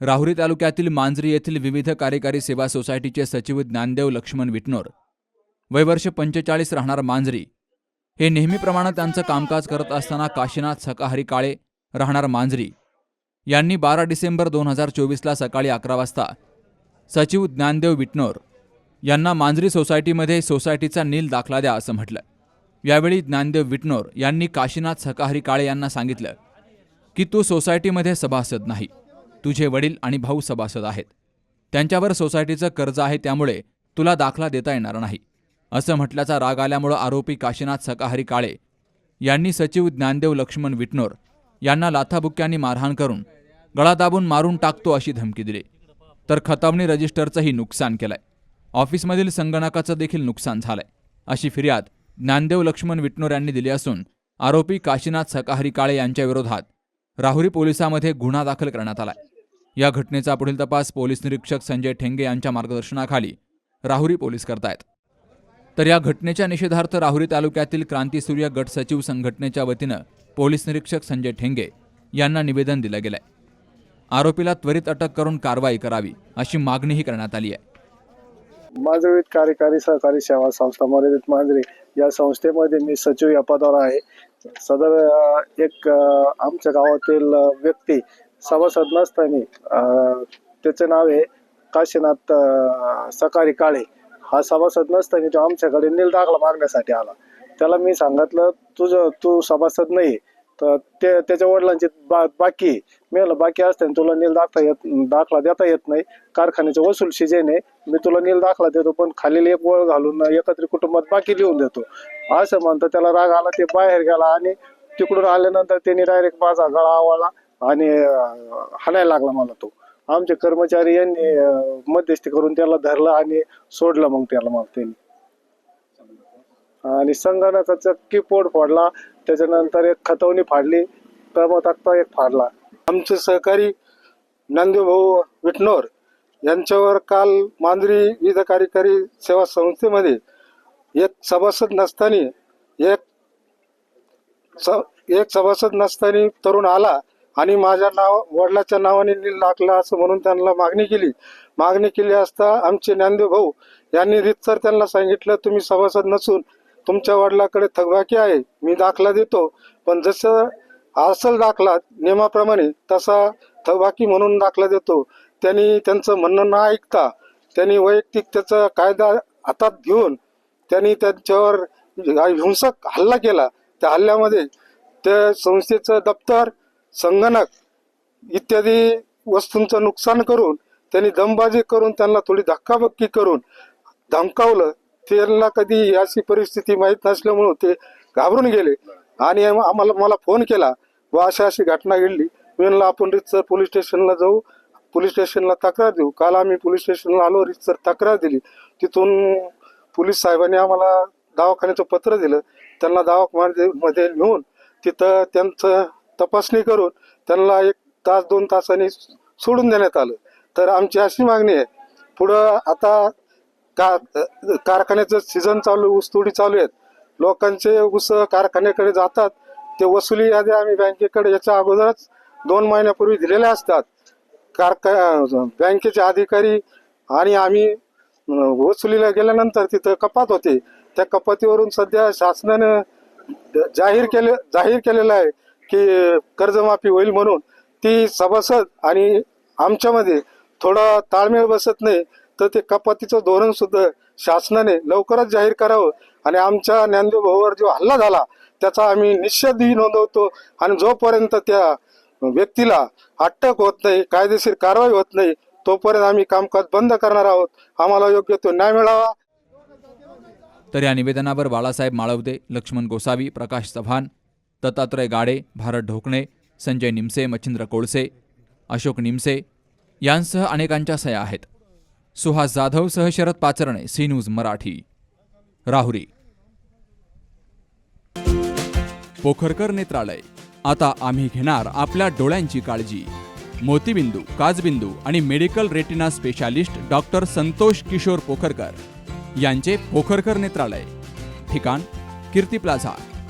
राहुरी तालुक्यातील मांजरी येथील विविध कार्यकारी सेवा सोसायटीचे सचिव ज्ञानदेव लक्ष्मण विटनोर वयवर्ष पंचेचाळीस राहणार मांजरी हे नेहमीप्रमाणे त्यांचं कामकाज करत असताना काशीनाथ सकाहरी काळे राहणार मांजरी यांनी बारा डिसेंबर दोन हजार चोवीसला सकाळी अकरा वाजता सचिव ज्ञानदेव विटनोर यांना मांजरी सोसायटीमध्ये सोसायटीचा नील दाखला द्या असं म्हटलं. यावेळी ज्ञानदेव विटनोर यांनी काशीनाथ सकाहरी काळे यांना सांगितलं की तू सोसायटीमध्ये सभासद नाही. तुझे वडील आणि भाऊ सभासद आहेत. त्यांच्यावर सोसायटीचं कर्ज आहे त्यामुळे तुला दाखला देता येणार नाही. असं म्हटल्याचा राग आल्यामुळं आरोपी काशीनाथ सकाहरी काळे यांनी सचिव ज्ञानदेव लक्ष्मण विटनोर यांना लाथाबुक्यांनी मारहाण करून गळा दाबून मारून टाकतो अशी धमकी दिली. तर खतावणी रजिस्टरचंही नुकसान केलंय. ऑफिसमधील संगणकाचं देखील नुकसान झालंय. अशी फिर्याद ज्ञानदेव लक्ष्मण विटनोर यांनी दिली असून आरोपी काशीनाथ सकाहरी काळे यांच्या विरोधात राहुरी पोलिसामध्ये गुन्हा दाखल करण्यात आलाय. या घटनेचा पुढील तपास पोलीस निरीक्षक संजय ठेंगे यांच्या मार्गदर्शनाखाली राहुरी पोलीस करतायत. तर या घटनेच्या निषेधार्थ राहुरी तालुक्यातील क्रांतीसूर्य गट सचिव संघटनेच्या वतीनं पोलीस निरीक्षक संजय ठेंगे यांना निवेदन दिलं गेलंय. आरोपीला त्वरित अटक करून कारवाई करावी अशी मागणीही करण्यात आली आहे. माझवित कार्यकारी सहकारी सेवा संस्था मर्यादित मांजरे या संस्थेमध्ये मी सचिव या पदावर आहे. सदर एक आमच्या गावातील व्यक्ती सभासद नसताना त्याचे नाव आहे काशीनाथ सकाळी सकारी काळे. हा सभासद नसताना तो आमच्याकडे नील दाखला मागण्यासाठी आला. त्याला मी सांगितलं तुझं तू सभासद नाही तर ते त्याच्या वडिलांची बा बाकी आहे. मी म्हणलं बाकी असताना तुला नील दाखला येत दाखला देता येत नाही. कारखान्याचे वसूल शिजेने मी तुला नील दाखला देतो पण खालील एक वळ घालून एकत्रित कुटुंबात बाकी लिहून देतो. असं म्हणतं त्याला राग आला ते बाहेर गेला आणि तिकडून आल्यानंतर त्यांनी डायरेक्ट माझा गळा आवळला. आणि हाणायला लागला मला तो. आमचे कर्मचारी यांनी मध्यस्थी करून त्याला धरलं आणि सोडलं मग त्याला मग त्यांनी. आणि संगणकाचा कीबोर्ड फोडला. त्याच्यानंतर एक खतवणी फाडली. तर तक्ता एक फाडला. आमचे सहकारी नांदेभाऊ विटनोर यांच्यावर काल मांजरी विविध कार्यकारी सेवा संस्थेमध्ये एक सभासद नसताना एक स एक सभासद नसताना तरुण आला. आणि माझ्या नाव वडिलाच्या नावाने नील लागला असं म्हणून त्यांना मागणी केली. मागणी केली असता आमचे ज्ञानदेव भाऊ यांनी रितसर त्यांना सांगितलं तुम्ही सभासद नसून तुमच्या वडिलाकडे थकबाकी आहे. मी दाखला देतो. पण जसं असल दाखला नियमाप्रमाणे तसा थकबाकी म्हणून दाखला देतो. त्यांनी त्यांचं म्हणणं न ऐकता त्यांनी वैयक्तिक त्याचा कायदा हातात घेऊन त्यांनी त्यांच्यावर हिंसक हल्ला केला. त्या हल्ल्यामध्ये त्या संस्थेचं दप्तर संगणक इत्यादी वस्तूंचं नुकसान करून त्यांनी दमबाजी करून त्यांना थोडी धक्काबक्की करून धमकावलं. त्यांना कधी अशी परिस्थिती माहीत नसल्यामुळं ते घाबरून गेले. आणि आम्हाला मला फोन केला व अशा अशी घटना घडली. मी म्हणलं आपण रितसर पोलीस स्टेशनला जाऊ. पोलीस स्टेशनला तक्रार देऊ. काल आम्ही पोलीस स्टेशनला आलो रितसर तक्रार दिली. तिथून पोलीस साहेबांनी आम्हाला दवाखान्याचं पत्र दिलं. त्यांना दवाखान्यामध्ये नेऊन तिथं त्यांचं तपासणी करून त्यांना एक तास दोन तासांनी सोडून देण्यात आलं. तर आमची अशी मागणी आहे. पुढं आता का कारखान्याचं सीझन चालू ऊसतोडी चालू आहेत. लोकांचे ऊस कारखान्याकडे जातात. ते वसुली याद्या आम्ही बँकेकडे याच्या अगोदरच दोन महिन्यापूर्वी दिलेल्या असतात. कारखा बँकेचे अधिकारी आणि आम्ही वसुलीला गेल्यानंतर तिथं कपात होते. त्या कपातीवरून सध्या शासनानं जाहीर केले जाहीर केलेलं आहे. की कर्जमाफी होईल म्हणून ती सभासद आणि आमच्यामध्ये थोडा ताळमेळ बसत नाही तर ते कपातीचं धोरण सुद्धा शासनाने लवकरच जाहीर करावं आणि आमच्या ज्ञानदेव भाऊवर जो हल्ला झाला त्याचा आम्ही निश्चितही नोंदवतो आणि जोपर्यंत त्या व्यक्तीला अटक होत नाही कायदेशीर कारवाई होत नाही तोपर्यंत आम्ही कामकाज बंद करणार आहोत. आम्हाला योग्य तो न्याय मिळावा. तर या निवेदनावर बाळासाहेब माळवदे लक्ष्मण गोसावी प्रकाश चव्हाण दत्तात्रय गाडे भारत ढोकणे संजय निमसे मच्छिंद्र कोळसे अशोक निमसे यांसह अनेकांच्या सह्या आहेत. सुहास जाधव सह शरद पाचरणे सी न्यूज मराठी. राहुरी. पोखरकर नेत्रालय. आता आम्ही घेणार आपल्या डोळ्यांची काळजी. मोतीबिंदू काजबिंदू आणि medical retina specialist doctor Santosh Kishor Pokharkar यांचे पोखरकर नेत्रालय. ठिकाण Kirti plaza.